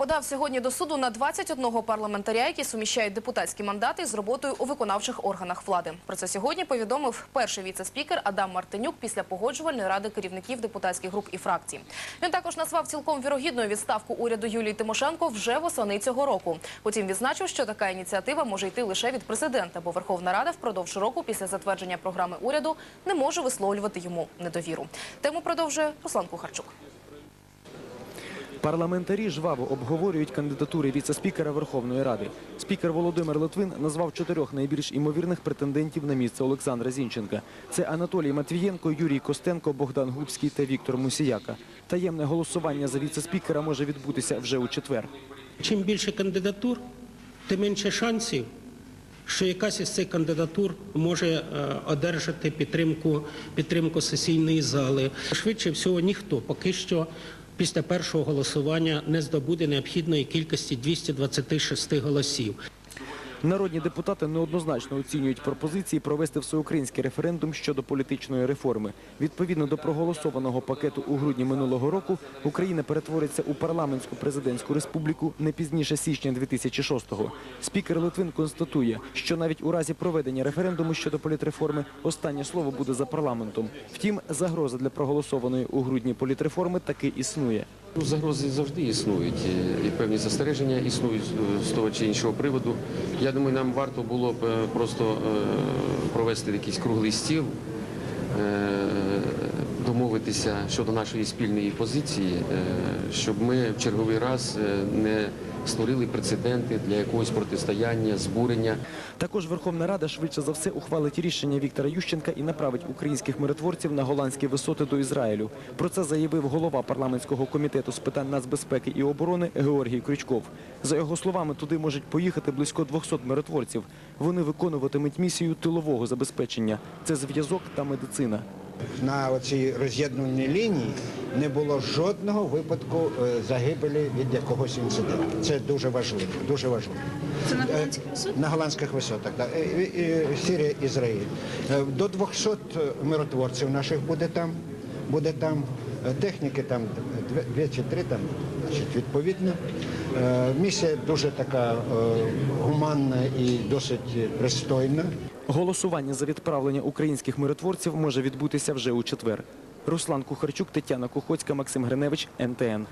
подав сьогодні до суду на 21 парламентаря, які суміщають депутатські мандати з роботою у виконавчих органах влади. Про це сьогодні повідомив перший віце-спікер Адам Мартинюк після погоджувальної ради керівників депутатських груп і фракцій. Він також назвав цілком вірогідною відставку уряду Юлії Тимошенко вже восени цього року. Потім відзначив, що така ініціатива може йти лише від президента, бо Верховна Рада впродовж року після затвердження програми уряду не може висловлювати йому недовіру. Тему продовжує Руслан Кухарчук. Парламентарі жваво обговорюють кандидатури віце-спікера Верховної Ради. Спікер Володимир Литвин назвав чотирьох найбільш імовірних претендентів на місце Олександра Зінченка. Це Анатолій Матвієнко, Юрій Костенко, Богдан Губський та Віктор Мусіяка. Таємне голосування за віце-спікера може відбутися вже у четвер. Чим більше кандидатур, тим менше шансів, що якась із цих кандидатур може е, одержати підтримку, підтримку сесійної зали. Швидше всього, ніхто поки що після першого голосування не здобуде необхідної кількості 226 голосів. Народні депутати неоднозначно оцінюють пропозиції провести всеукраїнський референдум щодо політичної реформи. Відповідно до проголосованого пакету у грудні минулого року, Україна перетвориться у парламентську президентську республіку не пізніше січня 2006-го. Спікер Литвин констатує, що навіть у разі проведення референдуму щодо політреформи останнє слово буде за парламентом. Втім, загроза для проголосованої у грудні політреформи таки існує. Ну, Загрози завжди існують, і- і певні застереження існують е, з того чи іншого приводу. Я думаю, нам варто було б е, просто е, провести якийсь круглий стіл, е, домовитися щодо нашої спільної позиції, е, щоб ми в черговий раз е, не створили прецеденти для якогось протистояння, збурення. Також Верховна Рада швидше за все ухвалить рішення Віктора Ющенка і направить українських миротворців на голландські висоти до Ізраїлю. Про це заявив голова парламентського комітету з питань нацбезпеки і оборони Георгій Крючков. За його словами, туди можуть поїхати близько 200 миротворців. Вони виконуватимуть місію тилового забезпечення. Це зв'язок та медицина. На цій роз'єднувальній лінії не було жодного випадку е, загибелі від якогось інциденту. Це дуже важливо. Дуже важливо. Це на голландських висотах? На голландських висотах, так. Е, е, е, Сирія, Ізраїль. Е, До 200 миротворців наших буде там. Буде там Е, техніки, там дві чи три там, значить, відповідно. Е, Місія дуже така е, гуманна і досить пристойна. Голосування за відправлення українських миротворців може відбутися вже у четвер. Руслан Кухарчук, Тетяна Кухоцька, Максим Гриневич, НТН.